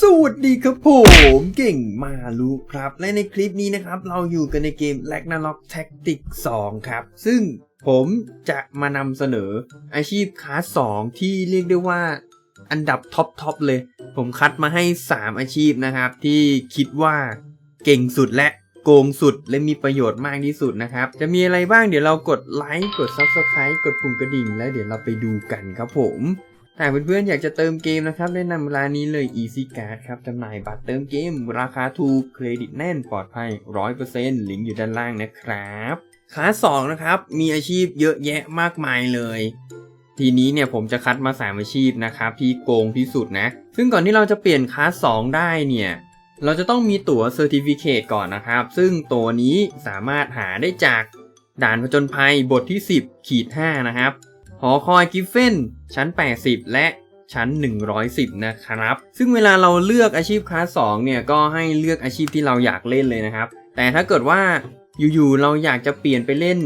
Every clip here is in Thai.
สวัสดีครับผมเก่งมาลูครับ และในคลิปนี้นะครับ เราอยู่กันในเกม r a g n a r o k Tactic 2 ครับ ซึ่งผมจะมานำเสนออาชีพคลาส2ที่เรียกได้ว่าอันดับท็อปทอปเลย ผมคัดมาให้ 3 อาชีพนะครับ ที่คิดว่าเก่งสุดและโกงสุดและมีประโยชน์มากที่สุดนะครับ จะมีอะไรบ้างเดี๋ยวเรากดไลค์กด Subscribe กดปุ่มกระดิ่ง แล้วเดี๋ยวเราไปดูกันครับผม หากเพื่อนๆอยากจะเติมเกมนะครับแนะนำร้านนี้เลย Easy Card ครับจำหน่ายบัตรเติมเกม ราคาถูกเครดิตแน่นปลอดภัย 100%ลิงก์อยู่ด้านล่างนะครับคลาส2นะครับ มีอาชีพเยอะแยะมากมายเลย ทีนี้เนี่ยผมจะคัดมา 3 อาชีพนะครับที่โกงที่สุดนะ ซึ่งก่อนที่เราจะเปลี่ยนคลาส2ได้เนี่ย เราจะต้องมีตั๋วเซอร์ติฟิเคตก่อนนะครับ ซึ่งตัวนี้สามารถหาได้จากด่านผจญภัยบทที่ 10ขีด5นะครับ อคอยกิฟเฟนชั้น 80 และชั้น 110 นะครับ ซึ่งเวลาเราเลือกอาชีพคลาส2เนี่ยก็ให้เลือกอาชีพที่เราอยากเล่นเลยนะครับ แต่ถ้าเกิดว่าอยู่ๆเราอยากจะเปลี่ยนไปเล่น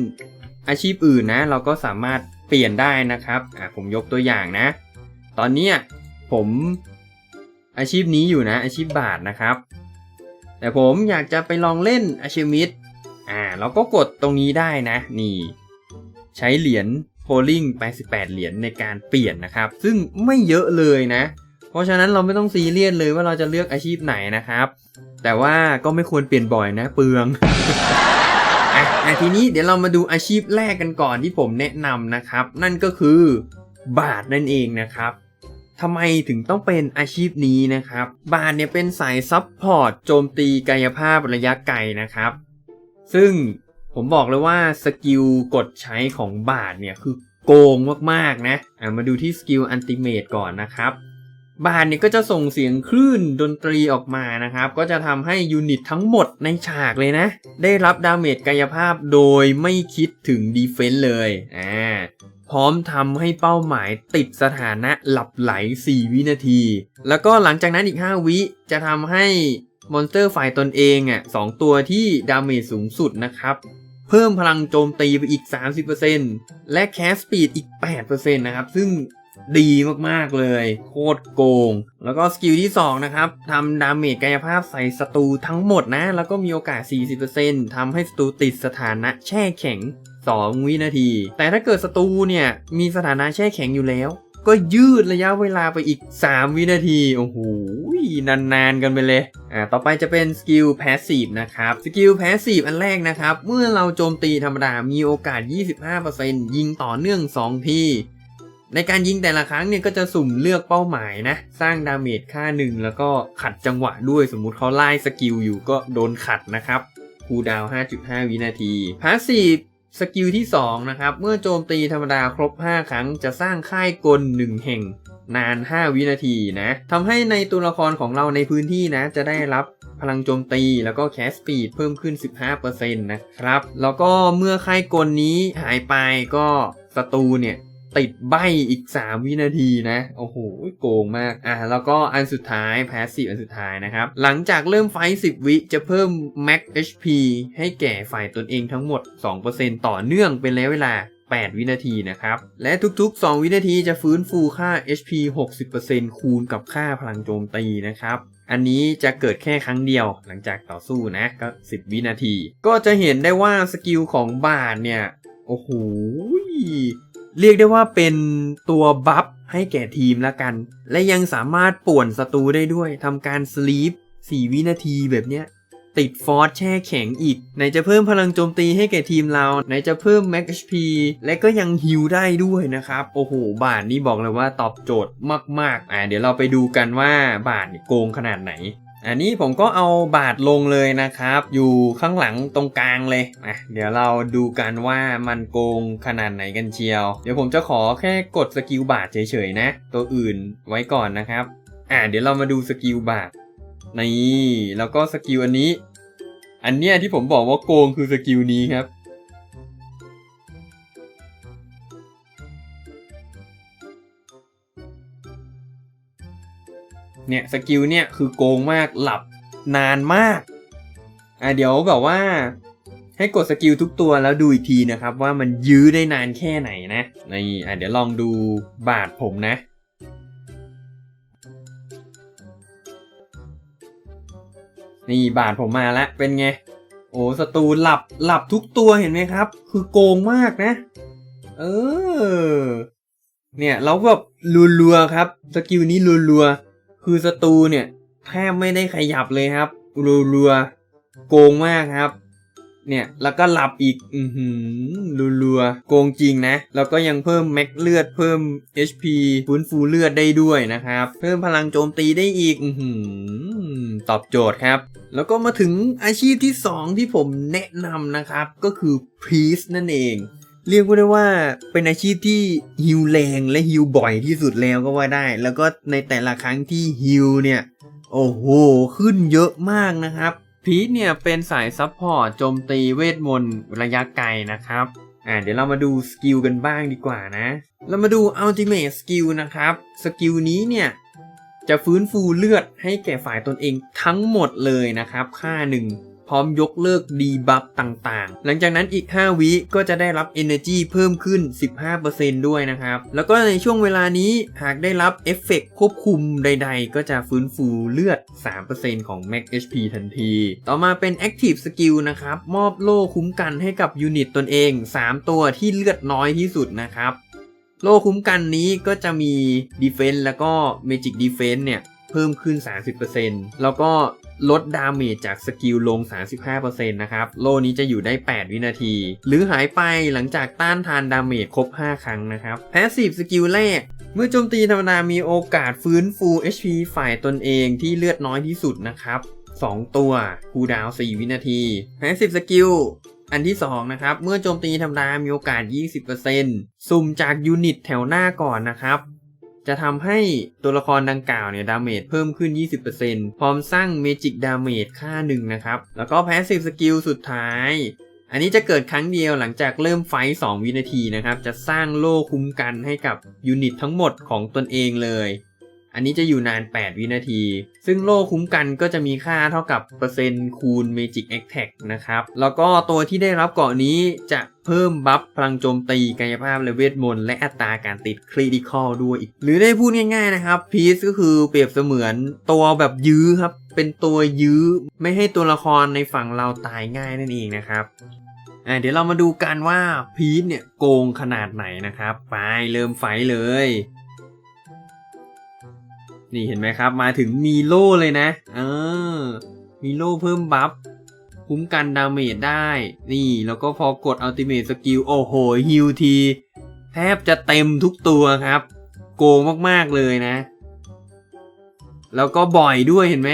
อาชีพอื่นนะ เราก็สามารถเปลี่ยนได้นะครับอะผมยกตัวอย่างนะ ตอนนี้ผมอาชีพนี้อยู่นะ อาชีพบาทนะครับ แต่ผมอยากจะไปลองเล่นอาชีพมิดอ่าเราก็กดตรงนี้ได้นะ นี่ ใช้เหรียญ โพลิง88เหรียญในการเปลี่ยนนะครับ ซึ่งไม่เยอะเลยนะ เพราะฉะนั้นเราไม่ต้องซีเรียสเลยว่าเราจะเลือกอาชีพไหนนะครับ แต่ว่าก็ไม่ควรเปลี่ยนบ่อยนะเปลืองอะทีนี้เดี๋ยวเรามาดูอาชีพแรกกันก่อนที่ผมแนะนำนะครับ นั่นก็คือบาทนั่นเองนะครับทำไมถึงต้องเป็นอาชีพนี้นะครับ บาทเนี่ยเป็นสายซับพอร์ตโจมตีกายภาพระยะไกลนะครับ ซึ่ง ผมบอกเลยว่าสกิลกดใช้ของบาทเนี่ยคือโกงมากๆนะอะมาดูที่สกิลอันติเมตก่อนนะครับ บาทเนี่ยก็จะส่งเสียงคลื่นดนตรีออกมานะครับ ก็จะทำให้ยูนิตทั้งหมดในฉากเลยนะ ได้รับดาเมจกายภาพโดยไม่คิดถึงดีเฟนส์เลยอ่าพร้อมทำให้เป้าหมายติดสถานะหลับไหล 4 วินาที แล้วก็หลังจากนั้นอีก 5 วิจะทำให้มอนสเตอร์ฝ่ายตนเองอะสองตัวที่ดาเมจสูงสุดนะครับ เพิ่มพลังโจมตีไปอีก 30%และแคสสปีดอีก 8%นะครับ ซึ่งดีมากๆเลย โคตรโกง แล้วก็สกิลที่ 2 นะครับทำดาเมจกายภาพใส่ศัตรูทั้งหมดนะ แล้วก็มีโอกาส 40%ทำให้ศัตรูติดสถานะแช่แข็ง 2 วินาที แต่ถ้าเกิดศัตรูเนี่ย มีสถานะแช่แข็งอยู่แล้ว ก็ยืดระยะเวลาไปอีก 3 วินาที โอ้โห นานๆกันไปเลย อ่า ต่อไปจะเป็นสกิลแพสซีฟนะครับ สกิลแพสซีฟอันแรกนะครับ เมื่อเราโจมตีธรรมดา มีโอกาส 25%ยิงต่อเนื่อง 2 ที ในการยิงแต่ละครั้งเนี่ยก็จะสุ่มเลือกเป้าหมายนะ สร้างดาเมจค่าหนึ่งแล้วก็ขัดจังหวะด้วย สมมุติเขาไล่สกิลอยู่ก็โดนขัดนะครับคูดาว 5.5 วินาทีพาสซีฟ สกิลที่ 2 นะครับ เมื่อโจมตีธรรมดาครบ 5 ครั้งจะสร้างค่ายกล 1 แห่ง นาน 5 วินาทีนะทำให้ในตัวละครของเราในพื้นที่นะ จะได้รับพลังโจมตีแล้วก็แคสสปีดเพิ่มขึ้น 15%นะครับ แล้วก็เมื่อค่ายกลนี้หายไปก็ศัตรูเนี่ย ติดใบอีก 3 วินาทีนะ โอ้โห โกงมาก อะ แล้วก็อันสุดท้ายแพสซีฟอันสุดท้ายนะครับ หลังจากเริ่มไฟ 10 วิจะเพิ่ม Max HP ให้แก่ฝ่ายตนเองทั้งหมด 2%ต่อเนื่องเป็นระยะเวลา 8 วินาทีนะครับ และทุกๆ 2 วินาทีจะฟื้นฟูค่า HP 60%คูณกับค่าพลังโจมตีนะครับอันนี้จะเกิดแค่ครั้งเดียวหลังจากต่อสู้นะก็ 10 วินาที ก็จะเห็นได้ว่าสกิลของบาทเนี่ย โอ้โห เรียกได้ว่าเป็นตัวบัฟให้แก่ทีมละกัน และยังสามารถป่วนศัตรูได้ด้วยทำการสลีป4วินาทีแบบเนี้ยติดฟอสแช่แข็งอีกไหนจะเพิ่มพลังโจมตีให้แก่ทีมเราไหนจะเพิ่ม Max HP และก็ยังฮิลได้ด้วยนะครับ โอ้โห บาทนี่บอกเลยว่าตอบโจทย์มาก ๆ อ่าเดี๋ยวเราไปดูกันว่าบาทโกงขนาดไหน อันนี้ผมก็เอาบาทลงเลยนะครับ อยู่ข้างหลังตรงกลางเลยอะเดี๋ยวเราดูกันว่ามันโกงขนาดไหนกันเชียว เดี๋ยวผมจะขอแค่กดสกิลบาทเฉยๆนะ ตัวอื่นไว้ก่อนนะครับ อะเดี๋ยวเรามาดูสกิลบาทนี่แล้วก็สกิลอันนี้ อันเนี้ยที่ผมบอกว่าโกงคือสกิลนี้ครับ เนี่ยสกิลเนี่ยคือโกงมากหลับนานมากอะเดี๋ยวแบบว่า ให้กดสกิลทุกตัวแล้วดูอีกทีนะครับ ว่ามันยื้อได้นานแค่ไหนนะนี่อะเดี๋ยวลองดูบาทผมนะนี่บาทผมมาแล้ว เป็นไง โอ้ศัตรูหลับหลับทุกตัวเห็นไหมครับ คือโกงมากนะ เออ เนี่ย เราแบบรัวๆครับ สกิลนี้รัวๆ คือศัตรูเนี่ยแทบไม่ได้ขยับเลยครับรัวๆโกงมากครับ เนี่ยแล้วก็หลับอีก อือหือรัวๆโกงจริงนะ แล้วก็ยังเพิ่มแม็กเลือดเพิ่ม HP ฟื้นฟูเลือดได้ด้วยนะครับ เพิ่มพลังโจมตีได้อีก อือหือตอบโจทย์ครับ แล้วก็มาถึงอาชีพที่ 2 ที่ผมแนะนำนะครับ ก็คือ Priest นั่นเอง เรียกได้ว่าเป็นอาชีพที่ฮิวแรงและฮิวบ่อยที่สุดแล้วก็ว่าได้ แล้วก็ในแต่ละครั้งที่ฮิวเนี่ย โอ้โห ขึ้นเยอะมากนะครับ พีทเนี่ยเป็นสายซัพพอร์ตโจมตีเวทมนต์ระยะไกลนะครับ อ่าเดี๋ยวเรามาดูสกิลกันบ้างดีกว่านะ เรามาดู Ultimate Skill นะครับ สกิลนี้เนี่ยจะฟื้นฟูเลือดให้แก่ฝ่ายตนเองทั้งหมดเลยนะครับ ค่าหนึ่ง พร้อมยกเลิกดีบัฟต่างๆ หลังจากนั้นอีก 5 วิก็จะได้รับ Energy เพิ่มขึ้น 15%ด้วยนะครับ แล้วก็ในช่วงเวลานี้หากได้รับเอฟเฟกควบคุมใดๆ ก็จะฟื้นฟูเลือด 3%ของ Max HP ทันที ต่อมาเป็น Active Skill นะครับ มอบโล่คุ้มกันให้กับยูนิตตนเอง 3 ตัวที่เลือดน้อยที่สุดนะครับ โล่คุ้มกันนี้ก็จะมี Defense แล้วก็ Magic Defense เนี่ยเพิ่มขึ้น 30%แล้วก็ ลดดาเมจจากสกิลลง 35%นะครับ โล่นี้จะอยู่ได้ 8 วินาที หรือหายไปหลังจากต้านทานดาเมจครบ 5 ครั้งนะครับ Passive สกิลแรก เมื่อโจมตีธรรมดามีโอกาสฟื้นฟู HP ฝ่ายตนเองที่เลือดน้อยที่สุดนะครับ 2 ตัวคูดาว 4 วินาที Passive สกิลอันที่ 2 นะครับ เมื่อโจมตีธรรมดามีโอกาส 20%สุ่มจากยูนิตแถวหน้าก่อนนะครับ จะทำให้ตัวละครดังกล่าวเนี่ยดาเมจเพิ่มขึ้น 20%พร้อมสร้างเมจิกดาเมจค่าหนึ่งนะครับ แล้วก็แพสซีฟสกิลสุดท้าย อันนี้จะเกิดครั้งเดียวหลังจากเริ่มไฟ2วินาทีนะครับ จะสร้างโล่คุ้มกันให้กับยูนิตทั้งหมดของตนเองเลย อันนี้จะอยู่นาน 8 วินาที ซึ่งโล่คุ้มกันก็จะมีค่าเท่ากับเปอร์เซ็นต์คูณ Magic Attack นะครับ แล้วก็ตัวที่ได้รับเกาะนี้จะ เพิ่มบัฟพลังโจมตีกายภาพและเวทมนต์และอัตราการติดคริติคอลด้วยอีก หรือได้พูดง่ายๆนะครับพีซก็คือเปรียบเสมือนตัวแบบยื้อครับ เป็นตัวยื้อไม่ให้ตัวละครในฝั่งเราตายง่ายนั่นเองนะครับอ่าเดี๋ยวเรามาดูกันว่าพีทเนี่ยโกงขนาดไหนนะครับ ไปเริ่มไฟเลย นี่เห็นไหมครับ มาถึงมีโล่เลยนะ เออ มีโล่เพิ่มบัฟ คุ้มกันดาเมจได้ นี่แล้วก็พอกดอัลติเม e สกิลโอ้โหฮิวทีแทบจะเต็มทุกตัวครับ โกงมากๆเลยนะ แล้วก็บ่อยด้วยเห็นไหม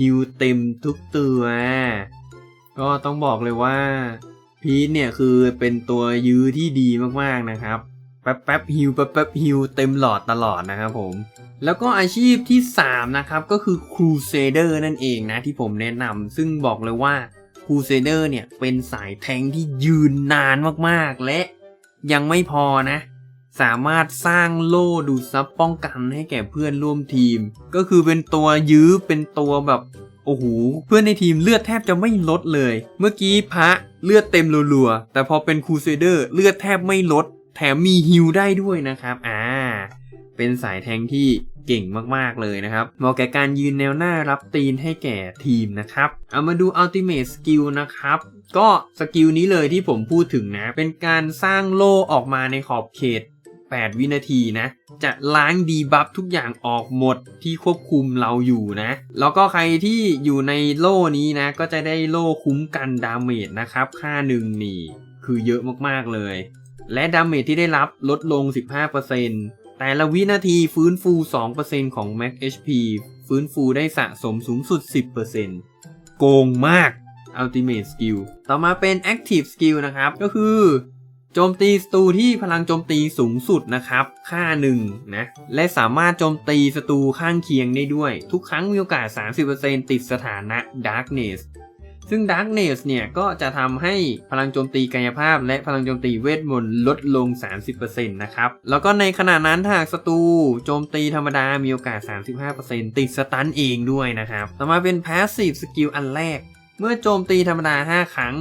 ฮิวเต็มทุกตัว ก็ต้องบอกเลยว่าพีทเนี่ยคือเป็นตัวยื้อที่ดีมากๆนะครับ แป๊บแป๊บฮิวแป๊บแป๊บฮิวเต็มหลอดตลอดนะครับผม แล้วก็อาชีพที่ 3 นะครับ ก็คือครูเซเดอร์นั่นเองนะที่ผมแนะนำซึ่งบอกเลยว่าครูเซเดอร์เนี่ยเป็นสายแทงที่ยืนนานมากๆ และยังไม่พอนะ สามารถสร้างโล่ดูดซับป้องกันให้แก่เพื่อนร่วมทีม ก็คือเป็นตัวยื้อเป็นตัวแบบโอ้โหเพื่อนในทีมเลือดแทบจะไม่ลดเลย เมื่อกี้พระเลือดเต็มรัวๆแต่พอเป็นครูเซเดอร์เลือดแทบไม่ลด แถมมีฮิลได้ด้วยนะครับอ่าเป็นสายแทงที่เก่งมากๆเลยนะครับเหมาะแก่การยืนแนวหน้ารับตีนให้แก่ทีมนะครับ เอามาดู Ultimate Skill นะครับ ก็สกิลนี้เลยที่ผมพูดถึงนะ เป็นการสร้างโล่ออกมาในขอบเขต 8 วินาทีนะ จะล้างดีบัฟทุกอย่างออกหมดที่ควบคุมเราอยู่นะ แล้วก็ใครที่อยู่ในโล่นี้นะ ก็จะได้โล่คุ้มกันดาเมจนะครับ ค่าหนึ่งนี่ คือเยอะมากๆเลย และดาเมจที่ได้รับลดลง 15%แต่ละวินาทีฟื้นฟู 2%ของ Max HP ฟื้นฟูได้สะสมสูงสุด 10%โกงมาก Ultimate Skill ต่อมาเป็น Active Skill นะครับ ก็คือโจมตีศัตรูที่พลังโจมตีสูงสุดนะครับ ค่าหนึ่งนะ และสามารถโจมตีศัตรูข้างเคียงได้ด้วย ทุกครั้งมีโอกาส 30%ติดสถานะ Darkness ซึ่ง Darkness เนี่ยก็จะทำให้พลังโจมตีกายภาพ และพลังโจมตีเวทมนต์ลดลง 30%นะครับ แล้วก็ในขณะนั้นหากศัตรูโจมตีธรรมดามีโอกาส 35%ติดสตันเองด้วยนะครับ ต่อมาเป็น Passive Skill อันแรก เมื่อโจมตีธรรมดา 5 ครั้ง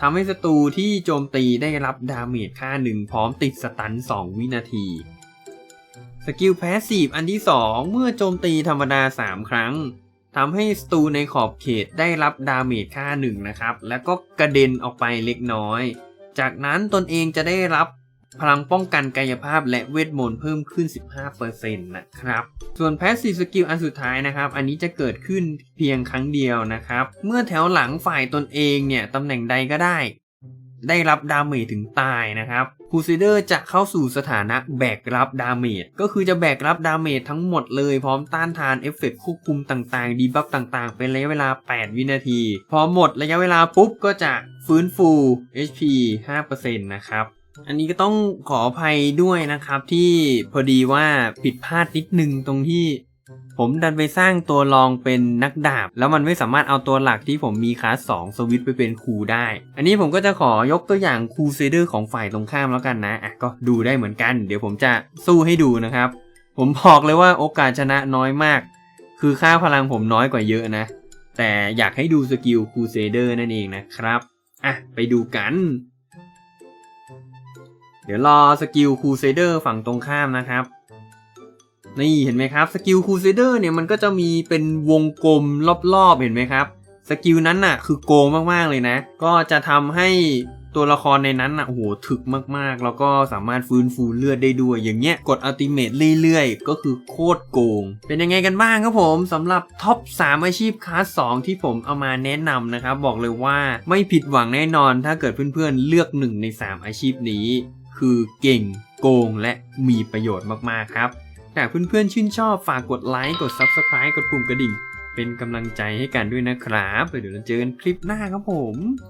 ทำให้ศัตรูที่โจมตีได้รับดาเมจค่าหนึ่งพร้อมติดสตัน 2 วินาทีสกิลแพสซีฟอันที่ 2 เมื่อโจมตีธรรมดา 3 ครั้ง ทำให้สตูในขอบเขตได้รับดาเมจค่าหนึ่งนะครับ แล้วก็กระเด็นออกไปเล็กน้อย จากนั้นตนเองจะได้รับพลังป้องกันกายภาพและเวทมนต์เพิ่มขึ้น 15%นะครับ ส่วนแพสซีฟสกิลอันสุดท้ายนะครับ อันนี้จะเกิดขึ้นเพียงครั้งเดียวนะครับ เมื่อแถวหลังฝ่ายตนเองเนี่ยตำแหน่งใดก็ได้ ได้รับดาเมจถึงตายนะครับคูซิเดอร์จะเข้าสู่สถานะแบกรับดาเมจก็คือจะแบกรับดาเมจทั้งหมดเลยพร้อมต้านทานเอฟเฟกต์ควบคุมต่างๆ ดีบัฟต่างๆ เป็นระยะเวลา 8 วินาที พอหมดระยะเวลาปุ๊บก็จะฟื้นฟู HP 5%นะครับอันนี้ก็ต้องขออภัยด้วยนะครับที่พอดีว่าผิดพลาดนิดนึงตรงที่ ผมดันไปสร้างตัวรองเป็นนักดาบ แล้วมันไม่สามารถเอาตัวหลักที่ผมมีคลาส2สวิตไปเป็นครูได้ อันนี้ผมก็จะขอยกตัวอย่างครูเซเดอร์ของฝ่ายตรงข้ามแล้วกันนะอะก็ดูได้เหมือนกัน เดี๋ยวผมจะสู้ให้ดูนะครับ ผมบอกเลยว่าโอกาสชนะน้อยมาก คือค่าพลังผมน้อยกว่าเยอะนะ แต่อยากให้ดูสกิลครูเซเดอร์นั่นเองนะครับอะไปดูกัน เดี๋ยวรอสกิลครูเซเดอร์ฝั่งตรงข้ามนะครับ นี่เห็นไหมครับสกิลคูเซเดอร์เนี่ยมันก็จะมีเป็นวงกลมรอบๆเห็นไหมครับสกิลนั้นน่ะคือโกงมากๆเลยนะ ก็จะทำให้ตัวละครในนั้นน่ะโอ้โหถึกมากๆ แล้วก็สามารถฟื้นฟูเลือดได้ด้วย อย่างเงี้ยกดอัลติเมทเรื่อยๆ ก็คือโคตรโกง เป็นยังไงกันบ้างครับผมสำหรับท็อป 3 อาชีพคลาส 2 ที่ผมเอามาแนะนำนะครับ บอกเลยว่าไม่ผิดหวังแน่นอน ถ้าเกิดเพื่อนๆ เลือกหนึ่งใน 3 อาชีพนี้ คือเก่งโกงและมีประโยชน์มากๆครับ หากเพื่อนๆชื่นชอบฝากกดไลค์กด Subscribe กดปุ่มกระดิ่ง เป็นกำลังใจให้กันด้วยนะครับเดี๋ยวเราเจอกันคลิปหน้าครับผม